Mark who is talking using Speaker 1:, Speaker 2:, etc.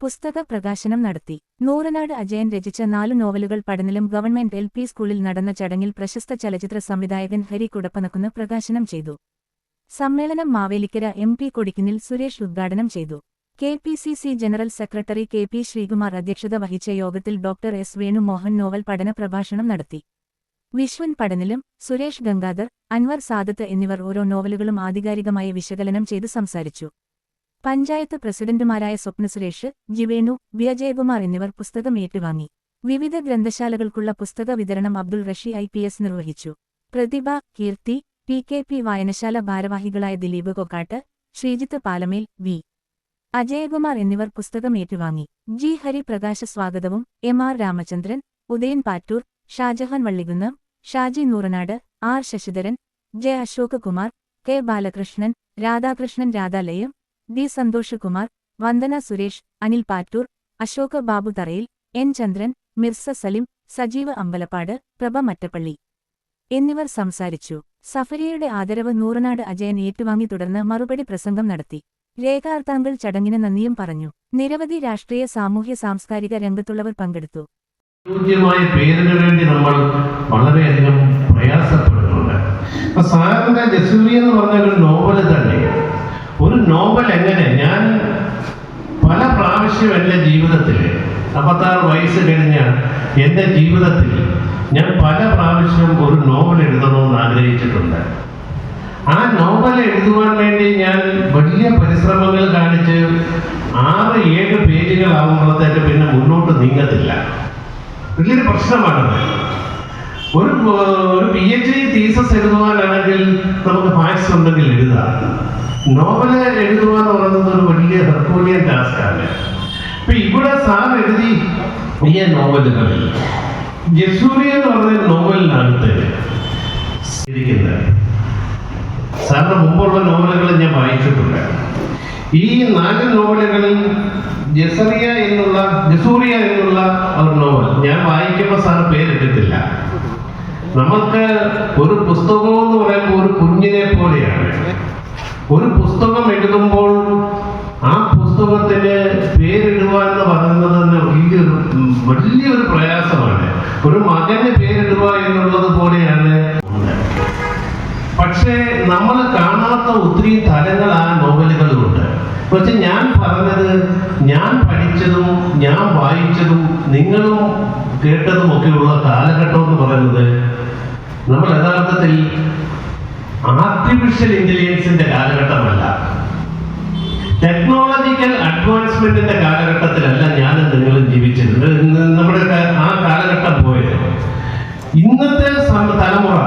Speaker 1: പുസ്തക പ്രകാശനം നടത്തി. നൂറനാട് അജയൻ രചിച്ച നാലു നോവലുകൾ പഠനലും ഗവൺമെന്റ് എൽ പി സ്കൂളിൽ നടന്ന ചടങ്ങിൽ പ്രശസ്ത ചലച്ചിത്ര സംവിധായകൻ ഹരി കുടപ്പനക്കുന്ന് പ്രകാശനം ചെയ്തു. സമ്മേളനം മാവേലിക്കര എം പി കൊടിക്കുന്നിൽ സുരേഷ് ഉദ്ഘാടനം ചെയ്തു. K P C C general secretary K P Sreekumar അധ്യക്ഷത വഹിച്ച യോഗത്തിൽ ഡോക്ടർ എസ് വേണുമോഹൻ നോവൽ പഠന പ്രഭാഷണം നടത്തി. വിശ്വൻ പഠനിലും സുരേഷ് ഗംഗാധർ അൻവർ സാദത്ത് എന്നിവർ ഓരോ നോവലുകളും ആധികാരികമായി വിശകലനം ചെയ്ത് സംസാരിച്ചു. പഞ്ചായത്ത് പ്രസിഡന്റുമാരായ സ്വപ്ന സുരേഷ് ജിവേണു വിയജയകുമാർ എന്നിവർ പുസ്തകം ഏറ്റുവാങ്ങി. വിവിധ ഗ്രന്ഥശാലകൾക്കുള്ള പുസ്തക വിതരണം Abdul Rashi I P S നിർവഹിച്ചു. Prathibha Keerthi P K P വായനശാല ഭാരവാഹികളായ ദിലീപ് കൊക്കാട്ട് ശ്രീജിത്ത് പാലമേൽ വി. അജയകുമാർ എന്നിവർ പുസ്തകം ഏറ്റുവാങ്ങി. ജി. ഹരി പ്രകാശ സ്വാഗതവും M. R. Ramachandran Udayan Pattoor Shajahan Vallikunnam Shaji Nooranad R. Sasidharan J. Ashok Kumar K. Balakrishnan Radhakrishnan Radhalayam D Santhoshkumar Vandana Suresh Anil Pattoor Ashoka Babu Tharayil N Chandran Mirza Salim Sajeev Ambalappad Prabha Mattappally എന്നിവർ സംസാരിച്ചു. സഫരിയയുടെ ആദരവ് നൂറനാട് അജയൻ ഏറ്റുവാങ്ങി തുടർന്ന് മറുപടി പ്രസംഗം നടത്തി. രേഖാർത്താങ്കൾ ചടങ്ങിന് നന്ദിയും പറഞ്ഞു. നിരവധി രാഷ്ട്രീയ സാമൂഹ്യ സാംസ്കാരിക രംഗത്തുള്ളവർ പങ്കെടുത്തു.
Speaker 2: യോഗ്യമായ വേണ്ടി നമ്മൾ വളരെയധികം പ്രയാസപ്പെടുന്നുണ്ട് സാറിന്റെ ജസൂരി എന്ന് പറഞ്ഞ ഒരു നോവൽ തന്നെ. ഒരു നോവൽ എങ്ങനെ? ഞാൻ പല പ്രാവശ്യം എന്റെ ജീവിതത്തിൽ അമ്പത്താറ് വയസ്സ് കഴിഞ്ഞ എന്റെ ജീവിതത്തിൽ ഞാൻ പല പ്രാവശ്യം ഒരു നോവൽ എഴുതണമെന്ന് ആഗ്രഹിച്ചിട്ടുണ്ട്. ആ നോവൽ എഴുതുവാൻ വേണ്ടി ഞാൻ വലിയ പരിശ്രമങ്ങൾ കാണിച്ച് ആറ് ഏഴ് പേജുകളാകുമ്പോഴത്തേക്ക് പിന്നെ മുന്നോട്ട് നീങ്ങത്തില്ല. വലിയൊരു പ്രശ്നമാണ് ഒരു ഒരു പി എച്ച് ഡി തീസസ് എഴുതുവാനാണെങ്കിൽ നമുക്ക് ഫാക്സ് ഉണ്ടെങ്കിൽ എഴുതാം. നോവൽ എഴുതുക എന്ന് പറയുന്നത് ഒരു വലിയ ഹെർക്കോലിയൻ ടാസ്കാണ് ഇപ്പൊ ഇവിടെ സാർ എഴുതി ഈ നോവലുകളിൽ. ജസൂരി എന്ന് പറഞ്ഞ നോവലിനകത്ത് സാറിന് മുമ്പുള്ള നോവലുകൾ ഞാൻ വായിച്ചിട്ടുണ്ട്. ഈ നാല് നോവലുകളിൽ ജസറിയ എന്നുള്ള ജസൂറിയ എന്നുള്ള ഒരു നോവൽ. ഞാൻ വായിക്കുമ്പോൾ സാർ പേരിട്ടിട്ടില്ല. നമുക്ക് ഒരു പുസ്തകം എന്ന് പറയുമ്പോൾ ഒരു കുഞ്ഞിനെ പോലെയാണ്. ഒരു പുസ്തകം എഴുതുമ്പോൾ ആ പുസ്തകത്തിന് പേരിടുക എന്ന് പറയുന്നത് വലിയൊരു വലിയൊരു പ്രയാസമാണ്. ഒരു മകന് പേരിടുക എന്നുള്ളത് പോലെയാണ്. പക്ഷേ നമ്മൾ കാണാത്ത ഒത്തിരി തലങ്ങൾ ആ നോവലുകളിലുണ്ട്. പക്ഷെ ഞാൻ പറഞ്ഞത് ഞാൻ വായിച്ചതും നിങ്ങളും കേട്ടതും ഒക്കെയുള്ള കാലഘട്ടം എന്ന് പറയുന്നത് നമ്മൾ യഥാർത്ഥത്തിൽ ആർട്ടിഫിഷ്യൽ ഇന്റലിജൻസിന്റെ കാലഘട്ടമല്ല. ടെക്നോളജിക്കൽ അഡ്വാൻസ്മെന്റിന്റെ കാലഘട്ടത്തിലല്ല ഞാനും നിങ്ങളും ജീവിച്ചത്. നമ്മുടെ ആ കാലഘട്ടം പോയത്. ഇന്നത്തെ തലമുറ